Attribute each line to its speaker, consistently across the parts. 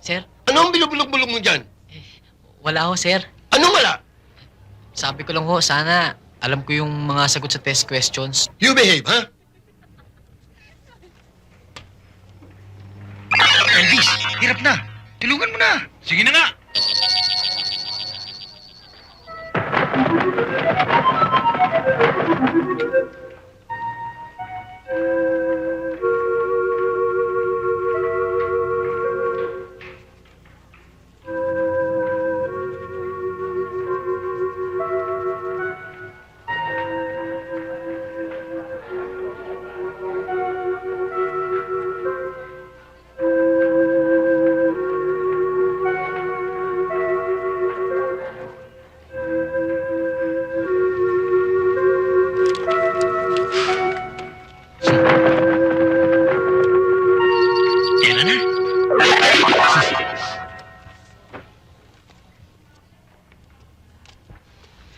Speaker 1: Sir,
Speaker 2: Ano ang binubulog-bulog mo dyan?
Speaker 1: wala ho, sir.
Speaker 2: Anong wala?
Speaker 1: Sabi ko lang ho, sana alam ko yung mga sagot sa test questions.
Speaker 2: You behave, ha?
Speaker 3: Elvis, hirap na. Tulungan mo na. Sige na nga.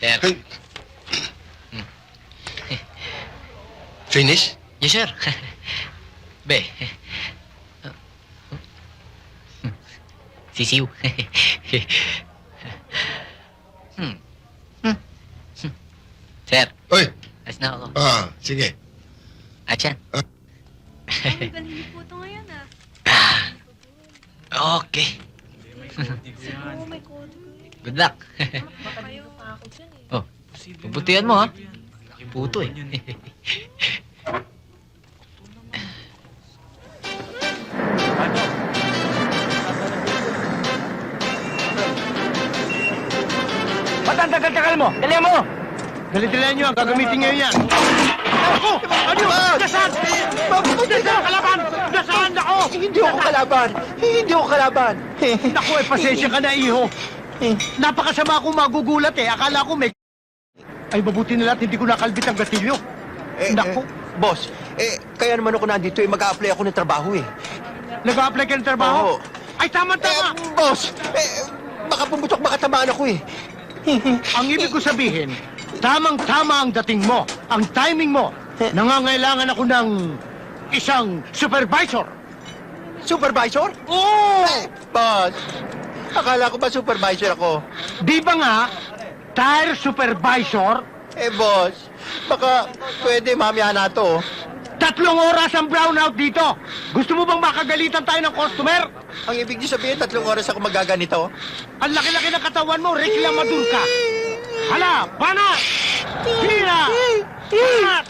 Speaker 1: Sir.
Speaker 2: Hey. Finish?
Speaker 1: Yes, sir. Be. Sisiw. hmm. Hmm. Sir,
Speaker 2: Oy,
Speaker 1: alis na ako.
Speaker 2: ah, sige.
Speaker 4: Ngayon ah.
Speaker 1: Okay. Good luck. Oh, pagbutihan mo, ha? Laki puto, eh.
Speaker 5: Ba't ang tagal-tagal mo? Dali mo! Dali-dalihan nyo, gagamitin nyo yan. Ako! Ano? Nasaan? Nasaan kalaban? Nasaan ako?
Speaker 6: Hindi ako kalaban! Hindi ako kalaban!
Speaker 5: Naku, eh, pasensya ka na, iho. Napakasama akong magugulat eh. Akala ko may... Ay, mabuti na lahat, hindi ko nakalbit ang gatilyo.
Speaker 6: Eh,
Speaker 5: Naku.
Speaker 6: eh, boss, eh, kaya naman ako nandito eh, mag-a-apply ako ng trabaho eh.
Speaker 5: Nag-a-apply ka ng trabaho?
Speaker 6: Oo.
Speaker 5: Ay, tama-tama!
Speaker 6: Eh, boss, eh, baka pumutok makatamaan ako eh.
Speaker 5: Ang ibig ko sabihin, tamang-tama ang dating mo, ang timing mo. Nangangailangan ako ng isang supervisor.
Speaker 6: Supervisor?
Speaker 5: Oo!
Speaker 6: Eh, boss, akala ko ba supervisor ako?
Speaker 5: Di ba nga, tire supervisor,
Speaker 6: Eh, boss, baka pwede mamaya na to.
Speaker 5: tatlong oras ang brownout dito. Gusto mo bang makagalitan tayo ng customer?
Speaker 6: Ang ibig niyo sabihin, tatlong oras ako magaganito?
Speaker 5: Ang laki-laki ng katawan mo, reklamador ka. Hala, banat! Hira! Banat!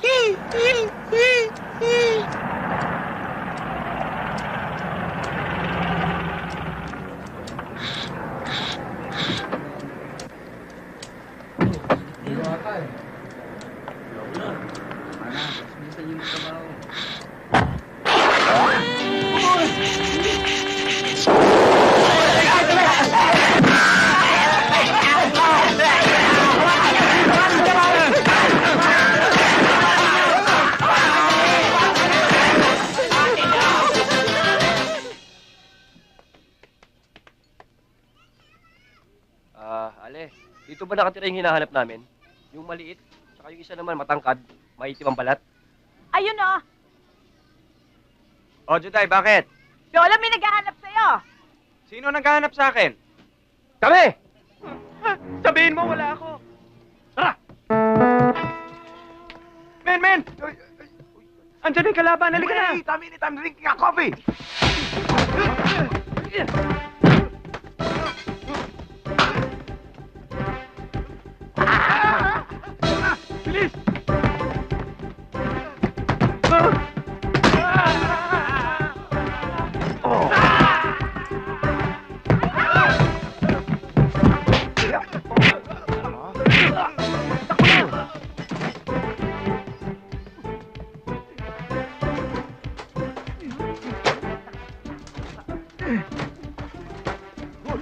Speaker 7: Dito ba nakatira yung hinahanap namin? Yung maliit, saka yung isa naman matangkad, maitim ang balat.
Speaker 8: Ayun o.
Speaker 7: Oh, Juday, bakit?
Speaker 8: Lola, may naghahanap sa'yo.
Speaker 7: Sino naghahanap sa akin? Kami! Sabihin mo, wala ako. Tara! Men, men! Andiyan yung kalaban, halika na!
Speaker 5: Wait a minute, I'm drinking a coffee.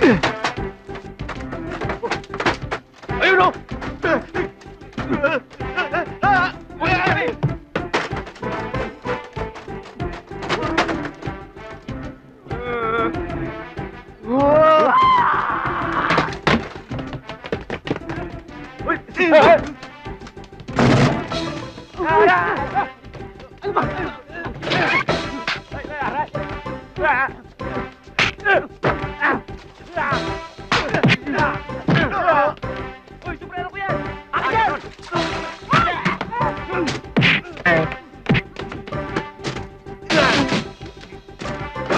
Speaker 9: 哎呦！哎，喂！哎！哎！哎！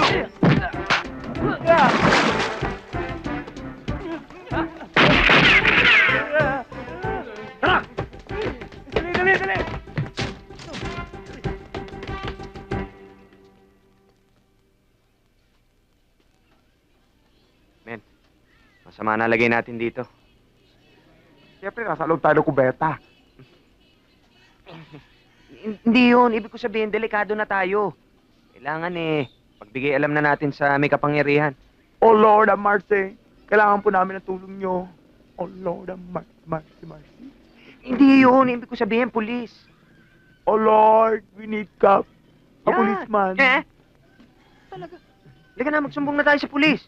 Speaker 9: Dali!
Speaker 10: Masama na lagay natin dito.
Speaker 9: Siyempre, nasa loob tayo ng kubeta.
Speaker 10: Hindi yun. Ibig ko sabihin, delikado na tayo. Kailangan eh, pagbigay alam na natin sa may kapangyarihan.
Speaker 9: Oh Lord, have mercy. Kailangan po namin ng tulong nyo. Oh Lord, have mercy, mercy, mercy.
Speaker 10: Hindi yun. Ibig ko sabihin, pulis.
Speaker 9: Oh Lord, we need cop. A policeman.
Speaker 10: Eh? Talaga. Halika na, magsumbong na tayo sa pulis.